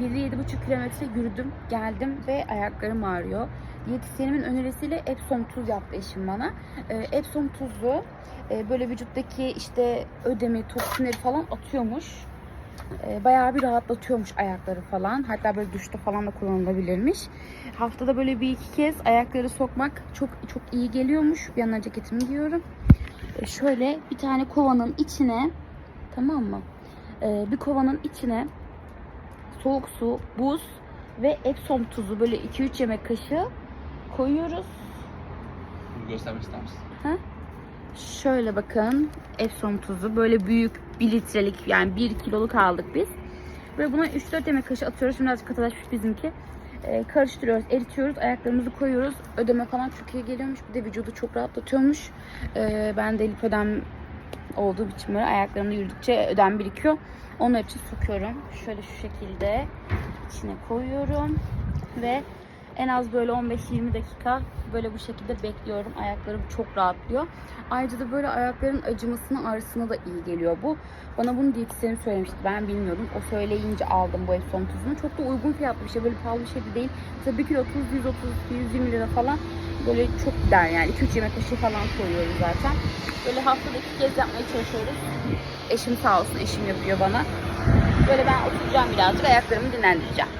7-7,5 kilometre yürüdüm, geldim ve ayaklarım ağrıyor. Diyetisyenimin önerisiyle Epsom tuz yaptı eşim bana. Ee, Epsom tuzu e, böyle vücuttaki işte ödemi, toksinleri falan atıyormuş. Ee, bayağı bir rahatlatıyormuş ayakları falan. Hatta böyle duşta falan da kullanılabilirmiş. Haftada böyle bir iki kez ayakları sokmak çok çok iyi geliyormuş. Yandan ceketimi giyiyorum. Ee, şöyle bir tane kovanın içine tamam mı? Bir kovanın içine soğuk su, buz ve Epsom tuzu böyle 2-3 yemek kaşığı koyuyoruz. Bunu göstermek ister misin? Şöyle bakın Epsom tuzu böyle büyük 1 litrelik yani 1 kiloluk aldık biz. Ve buna 3-4 yemek kaşığı atıyoruz. Şimdi birazcık katılaşmış bizimki. Ee, karıştırıyoruz, eritiyoruz, ayaklarımızı koyuyoruz. Ödeme falan çok iyi geliyormuş. Bir de vücudu çok rahatlatıyormuş. Ee, ben de lipödem olduğu böyle ayaklarımda yürüdükçe ödem birikiyor. Onun için sokuyorum. Şöyle şu şekilde içine koyuyorum ve en az böyle 15-20 dakika böyle bu şekilde bekliyorum. Ayaklarım çok rahatlıyor. Ayrıca da böyle ayakların acımasına, ağrısına da iyi geliyor bu. Bana bunu diyetisyenim söylemişti. Ben bilmiyordum. O söyleyince aldım bu Epsom tuzunu. Çok da uygun fiyatlı bir şey. Böyle pahalı bir şey de değil. Mesela 1 kilo tuz 130 120 lira falan. Böyle çok gider yani. 2-3 yemek kaşığı falan koyuyoruz zaten. Böyle haftada iki kez yapmaya çalışıyoruz. Eşim sağ olsun eşim yapıyor bana. Böyle ben oturacağım birazcık ayaklarımı dinlendireceğim.